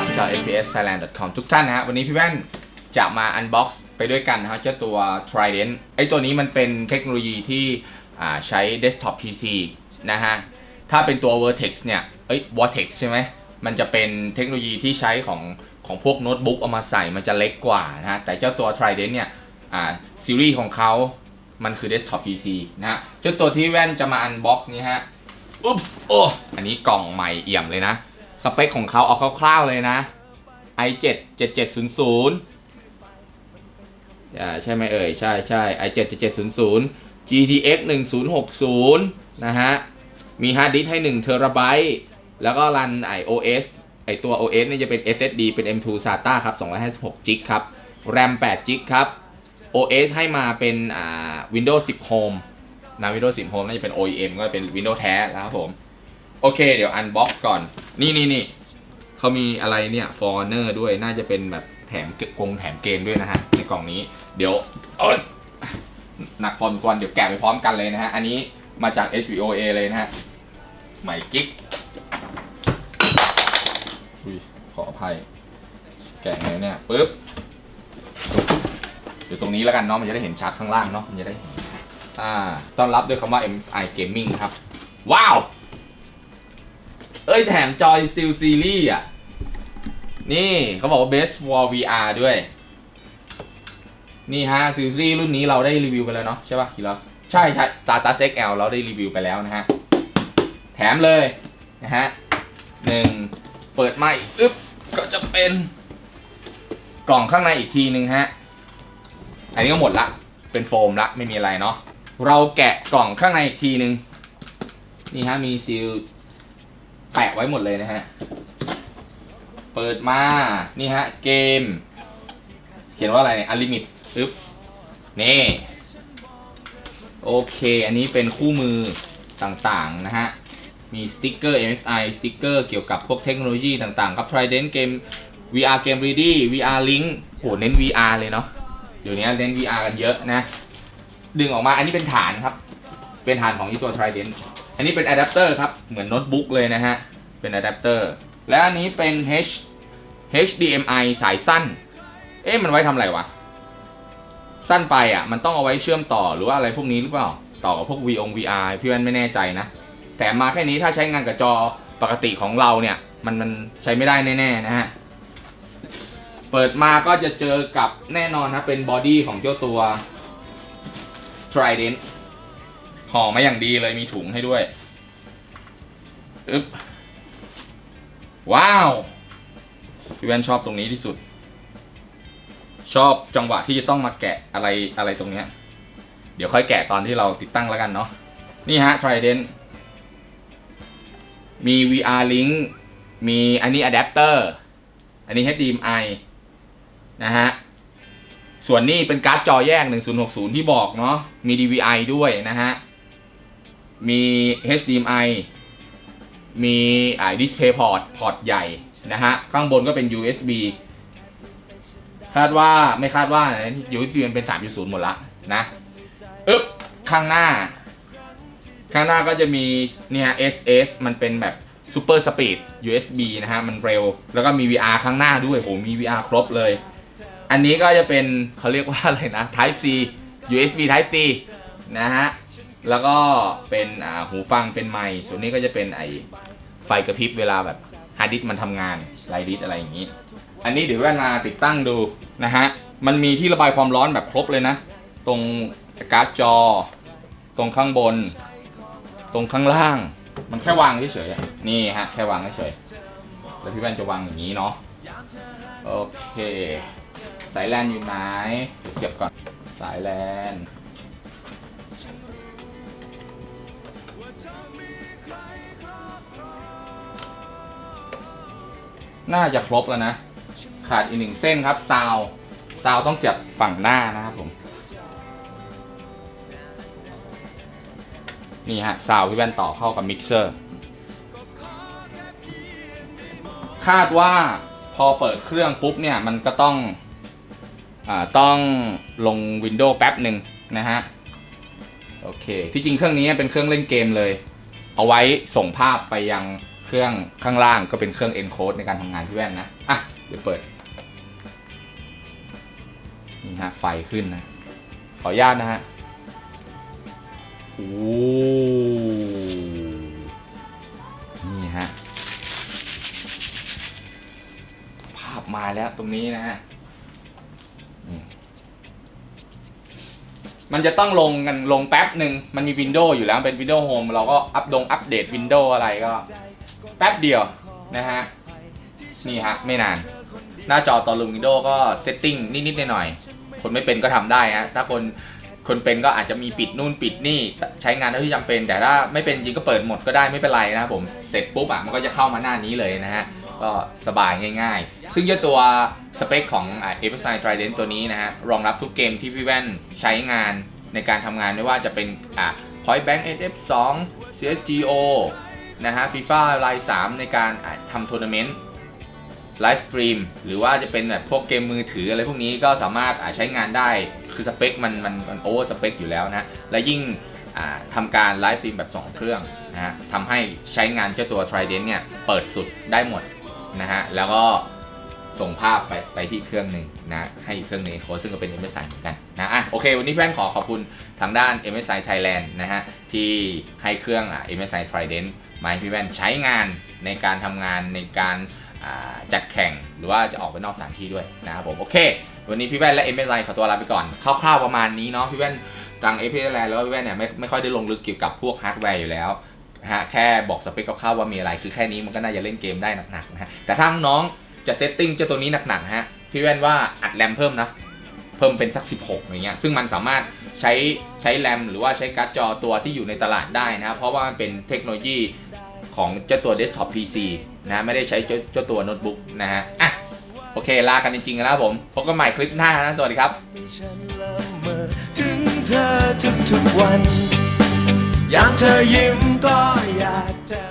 ครับชาว FPS Thailand com ทุกท่านนะฮะ วันนี้พี่แว่นจะมาอันบ็อกซ์ไปด้วยกันนะฮะเจ้าตัว Trident ไอตัวนี้มันเป็นเทคโนโลยีที่ใช้ desktop PC นะฮะ ถ้าเป็นตัว Vertex เนี่ย เอ้ย Vortex ใช่ไหม มันจะเป็นเทคโนโลยีที่ใช้ของของพวกโน้ตบุ๊กเอามาใส่ มันจะเล็กกว่านะฮะ แต่เจ้าตัว Trident เนี่ย อ่า ซีรีส์ของเขามันคือ desktop PC นะฮะ เจ้าตัวที่แว่นจะมาอันบ็อกซ์นี้ฮะ อุ๊บโอ้ อันนี้กล่องใหม่เอี่ยมเลยนะ สเปคของเขาเอาคร่าวๆเลยนะ i7 7700อ่าใช่ไหมเอ่ย ใช่ใช่ i7 7700 GTX 1060 นะฮะ มีฮาร์ดดิสให้1เทราไบต์แล้วก็รันไอ OS ไอตัว OS เนี่ยจะเป็น SSD เป็น M2 SATA ครับ256 g b ครับ RAM 8 g b ครับ OS ให้มาเป็นอ่า Windows 10 Home นะ Windows 10 Home น่าจะเป็น OEM ก็เป็น Windows แท้แล้วครับผม โอเค เดี๋ยวอันบ็อกก่อน นี่นี่นี่เขามีอะไรเนี่ย f o r n e r ด้วยน่าจะเป็นแบบแถมกงแถมเกมด้วยนะฮะ ในกล่องนี้ เดี๋ยวหนักพอสมควรเดี๋ยวแกะไปพร้อมกันเลยนะฮะ อันนี้มาจาก HVOA เลยนะฮะใหม่กิ๊กอุ้ยขออภัย แกะไงเนี่ยปึ๊บเดี๋ยวตรงนี้แล้วกันเนาะมันจะได้เห็นชัดข้างล่างเนาะมันจะได้เห็นอ่าต้อนรับด้วยคำว่า MI Gaming ครับ ว้าว เอ้ยแถมจอย Steel Series อะ นี่เขาบอกว่า Best for VR ด้วย นี่ฮะ Steel Series รุ่นนี้เราได้รีวิวไปแล้วเนาะใช่ป่ะคิรัสใช่ใช่ Startus XL เราได้รีวิวไปแล้วนะฮะ แถมเลยนะฮะหนึ่งเปิดมาอีกอึ๊บก็จะเป็นกล่องข้างในอีกทีหนึ่งฮะ อันนี้ก็หมดละ เป็นโฟมละ ไม่มีอะไรเนาะ เราแกะกล่องข้างในอีกทีหนึ่งนี่ฮะ มีซีล แปะไว้หมดเลยนะฮะ เปิดมา นี่ฮะ เกม เขียนว่าอะไรเนี่ยอลิมิตปึ๊บ นี่ โอเค อันนี้เป็นคู่มือต่างๆ นะฮะ มีสติ๊กเกอร์ MSI สติ๊กเกอร์เกี่ยวกับพวกเทคโนโลยีต่างๆ ครับ Trident เกม VR Game Ready VR Link โห เน้น VR เลยเนาะ เดี๋ยวนี้เน้น VR กันเยอะนะ ดึงออกมา อันนี้เป็นฐานครับ เป็นฐานของที่ตัว Trident อันนี้เป็นอะแดปเตอร์ครับ เหมือนโน้ตบุ๊กเลยนะฮะ เป็นอะแดปเตอร์ และอันนี้เป็น H HDMI สายสั้น เอ๊ะมันไว้ทำอะไรวะ สั้นไปอะ มันต้องเอาไว้เชื่อมต่อหรือว่าอะไรพวกนี้หรือเปล่า ต่อกับพวก V อง VR พี่แว่นไม่แน่ใจนะ แต่มาแค่นี้ถ้าใช้งานกับจอปกติของเราเนี่ย มันมันใช้ไม่ได้แน่ๆนะฮะ เปิดมาก็จะเจอกับแน่นอนนะเป็นบอดี้ของเจ้าตัว Trident ห่อมาอย่างดีเลยมีถุงให้ด้วยอึ๊บว้าว พี่แว่นชอบตรงนี้ที่สุด ชอบจังหวะที่จะต้องมาแกะอะไรอะไรตรงเนี้ย เดี๋ยวค่อยแกะตอนที่เราติดตั้งแล้วกันเนาะนี่ฮะ Trident มี VR Link มีอันนี้อะแดปเตอร์อันนี้ HDMI นะฮะ ส่วนนี้เป็นการ์ดจอแยก 1060 ที่บอกเนาะมี DVI ด้วยนะฮะ มี HDMI มีอ่า Display Port พอร์ตใหญ่นะฮะ ข้างบนก็เป็น USB คาดว่าไม่คาดว่านะ USB มันเป็น 3.0 หมดละนะอึ๊บข้างหน้า ข้างหน้าก็จะมีเนี่ย SS มันเป็นแบบ Super Speed USB นะฮะ มันเร็ว แล้วก็มี VR ข้างหน้าด้วยโหมี VR ครบเลย อันนี้ก็จะเป็นเขาเรียกว่าอะไรนะ Type C USB Type C นะฮะ แล้วก็เป็นอ่าหูฟังเป็นไมค์ส่วนนี้ก็จะเป็นไอไฟกระพริบเวลาแบบฮาร์ดดิสมันทำงานไลท์ดิสอะไรอย่างนี้ อันนี้เดี๋ยวแว่นมาติดตั้งดูนะฮะ มันมีที่ระบายความร้อนแบบครบเลยนะ ตรงการ์ดจอ ตรงข้างบน ตรงข้างล่าง มันแค่วางเฉยๆนี่ฮะ แค่วางเฉยๆแล้วพี่แว่นจะวางอย่างนี้เนาะ โอเค สายแลนอยู่ไหนเดี๋ยวเสียบก่อน สายแลน น่าจะครบแล้วนะ ขาดอีกหนึ่งเส้นครับซาวซาวต้องเสียบฝั่งหน้านะครับผม นี่ฮะซาวพี่แว่นต่อเข้ากับมิกเซอร์ คาดว่าพอเปิดเครื่องปุ๊บเนี่ย มันก็ต้องอต้องลงวินโดว์แป๊บหนึ่งนะฮะ โอเค ที่จริงเครื่องนี้เป็นเครื่องเล่นเกมเลย เอาไว้ส่งภาพไปยัง เครื่องข้างล่างก็เป็นเครื่อง encode ในการทำงานพี่แว่นนะ อะ เดี๋ยวเปิด นี่ฮะ ไฟขึ้นนะ ขออนุญาตนะฮะ โอ้นี่ฮะ ภาพมาแล้วตรงนี้นะฮะมันจะต้องลงกันลงแป๊บหนึ่ง มันมีวินโดว์อยู่แล้วเป็นวินโดว์โฮมเราก็อัปดงอัปเดตวินโดว์อะไรก็ แป๊บเดียวนะฮะ นี่ฮะ ไม่นาน หน้าจอตอนลงวินโดว์ก็เซตติ้งนิดๆหน่อยๆคนไม่เป็นก็ทำได้ฮะ ถ้าคนคนเป็นก็อาจจะมีปิดนู่นปิดนี่ใช้งานเท่าที่จำเป็น แต่ถ้าไม่เป็นจริงก็เปิดหมดก็ได้ไม่เป็นไรนะครับผมเสร็จปุ๊บอะมันก็จะเข้ามาหน้านี้เลยนะฮะก็สบายง่ายๆ ซึ่งเจ้าตัวสเปคของอ่า a p s i Trident ตัวนี้นะฮะ รองรับทุกเกมที่พี่แว่นใช้งานในการทำงานไม่ว่าจะเป็นอ่า Point Bank SF2 CSGO นะฮะ FIFA Line 3ในการทำทัวร์นาเมนต์ไลฟ์สตรีมหรือว่าจะเป็นแบบพวกเกมมือถืออะไรพวกนี้ก็สามารถใช้งานได้คือสเปคมันมันมันโอเวอร์สเปคอยู่แล้วนะ และยิ่งอ่าทำการไลฟ์สตรีมแบบ 2 เครื่องนะฮะทำให้ใช้งานเจ้าตัว Trident เนี่ย เปิดสุดได้หมดนะฮะ แล้วก็ส่งภาพไปไปที่เครื่องหนึ่งนะให้อีกเครื่องนึงโค้ดซึ่งก็เป็น MSI เหมือนกันนะอะโอเค วันนี้แพนขอขอบคุณทางด้าน MSI Thailand นะฮะ ที่ให้เครื่องอะ MSI Trident มาให้พี่แว่นใช้งานในการทำงานในการจัดแข่งหรือว่าจะออกไปนอกสถานที่ด้วยนะครับผมโอเค วันนี้พี่แว่นและ m s i ขอตัวลาไปก่อนคร่าวๆประมาณนี้เนาะพี่แว่นทาง a p s i แล้วพี่แว่นเนี่ยไม่ไม่ค่อยได้ลงลึกเกี่ยวกับพวกฮาร์ดแวร์อยู่แล้วฮะแค่บอกสเปคคร่าวๆว่ามีอะไรคือแค่นี้มันก็น่าจะเล่นเกมได้หนักๆนะฮะแต่ถ้าน้องจะเซตติ้งเจ้าตัวนี้หนักๆฮะพี่แว่นว่าอัดแรมเพิ่มนะเพิ่มเป็นสัก 16อย่างเงี้ยซึ่งมันสามารถใช้ใช้แรมหรือว่าใช้การ์ดจอตัวที่อยู่ในตลาดได้นะครับเพราะว่ามันเป็นเทคโนโลยี ของเจ้าตัว desktop PC นะไม่ได้ใช้เจ้าตัวโน้ตบุ๊กนะฮะอะโอเค ลากันจริงๆแล้วผมพบกันใหม่คลิปหน้านะ สวัสดีครับถึงเธอทุกๆวัน ยามเธอยิ้มก็อยากจะ